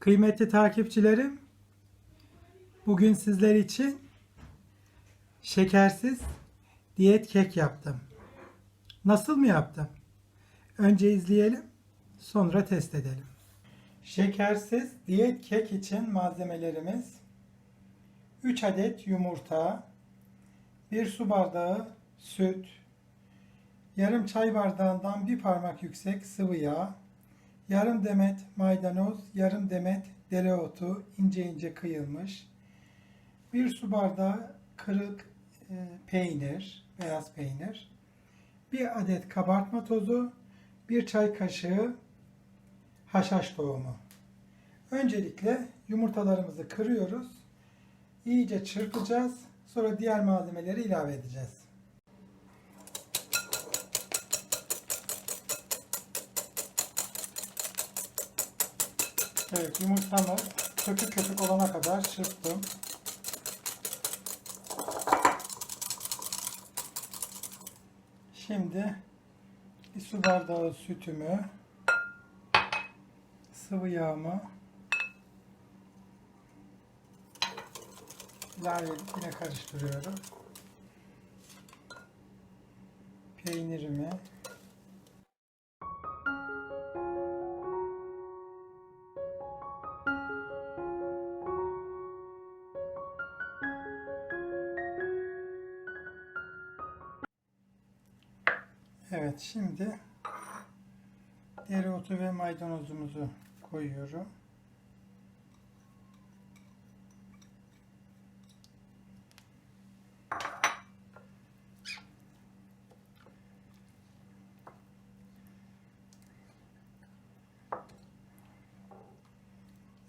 Kıymetli takipçilerim, bugün sizler için şekersiz diyet kek yaptım. Nasıl mı yaptım? Önce izleyelim, sonra test edelim. Şekersiz diyet kek için malzemelerimiz 3 adet yumurta, 1 su bardağı süt, yarım çay bardağından bir parmak yüksek sıvı yağ, yarım demet maydanoz, yarım demet dereotu ince ince kıyılmış, bir su bardağı kırık e, peynir, beyaz peynir, bir adet kabartma tozu, bir çay kaşığı haşhaş tohumu. Öncelikle yumurtalarımızı kırıyoruz. İyice çırpacağız. Sonra diğer malzemeleri ilave edeceğiz. Evet yumurtamı köpük köpük olana kadar çırptım. Şimdi bir su bardağı sütümü, sıvı yağımı edip yine karıştırıyorum. Peynirimi Evet şimdi dereotu ve maydanozumuzu koyuyorum.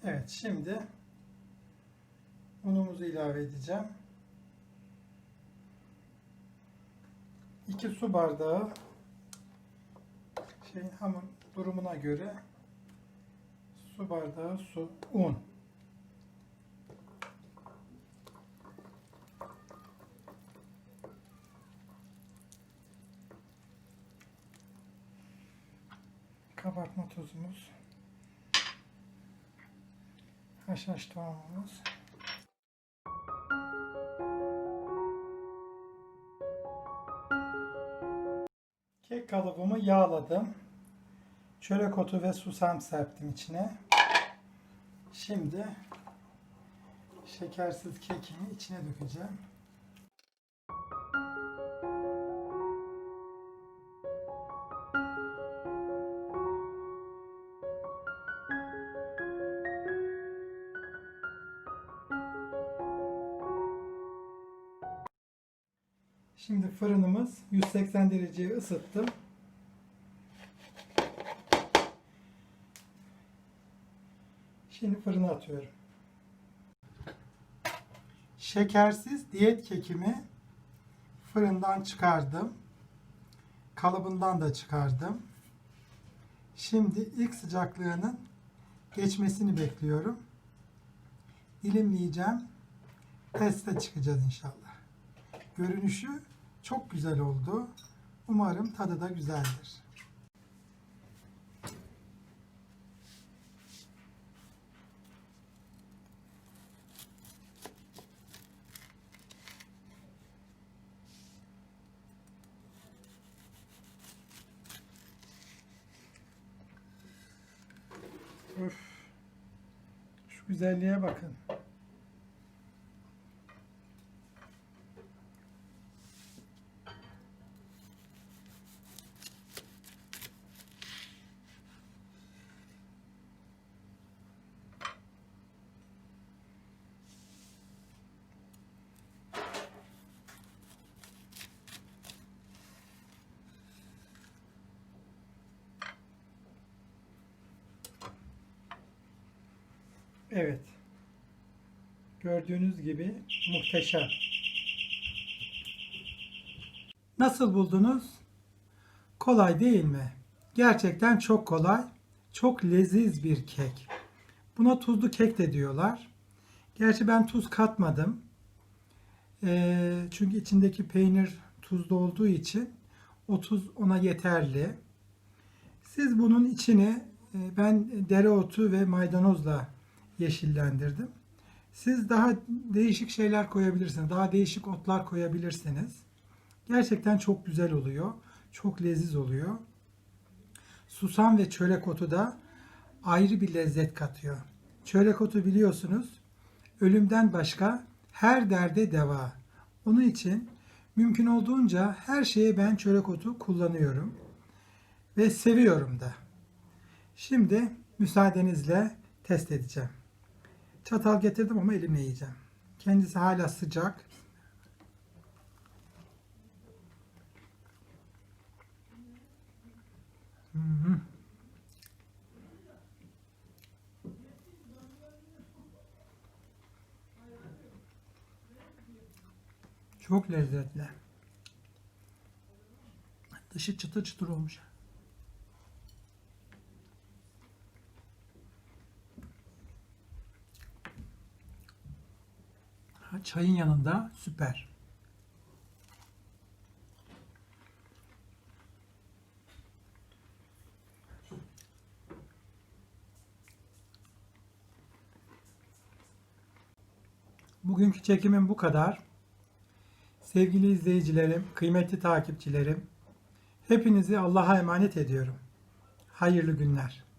Evet şimdi unumuzu ilave edeceğim. 2 su bardağı şey hamur durumuna göre su bardağı su un. Kabartma tozumuz. Haşhaş tohumumuz. Kalıbımı yağladım. Çörek otu ve susam serptim içine. Şimdi şekersiz kekimi içine dökeceğim. Şimdi fırınımız 180 dereceye ısıttım. Şimdi fırına atıyorum. Şekersiz diyet kekimi fırından çıkardım. Kalıbından da çıkardım. Şimdi ilk sıcaklığının geçmesini bekliyorum. Dilimleyeceğim. Teste çıkacağız inşallah. Görünüşü çok güzel oldu. Umarım tadı da güzeldir. Öf. Şu güzelliğe bakın. Evet. Gördüğünüz gibi muhteşem. Nasıl buldunuz? Kolay değil mi? Gerçekten çok kolay. Çok leziz bir kek. Buna tuzlu kek de diyorlar. Gerçi ben tuz katmadım. Ee, çünkü içindeki peynir tuzlu olduğu için o tuz ona yeterli. Siz bunun içine e, ben dereotu ve maydanozla yeşillendirdim. Siz daha değişik şeyler koyabilirsiniz. Daha değişik otlar koyabilirsiniz. Gerçekten çok güzel oluyor. Çok leziz oluyor. Susam ve çörek otu da ayrı bir lezzet katıyor. Çörek otu biliyorsunuz ölümden başka her derde deva. Onun için mümkün olduğunca her şeye ben çörek otu kullanıyorum ve seviyorum da. Şimdi müsaadenizle test edeceğim. Çatal getirdim ama elimle yiyeceğim. Kendisi hala sıcak. Çok lezzetli. Dışı çıtır çıtır olmuş. Çayın yanında süper. Bugünkü çekimim bu kadar. Sevgili izleyicilerim, kıymetli takipçilerim, hepinizi Allah'a emanet ediyorum. Hayırlı günler.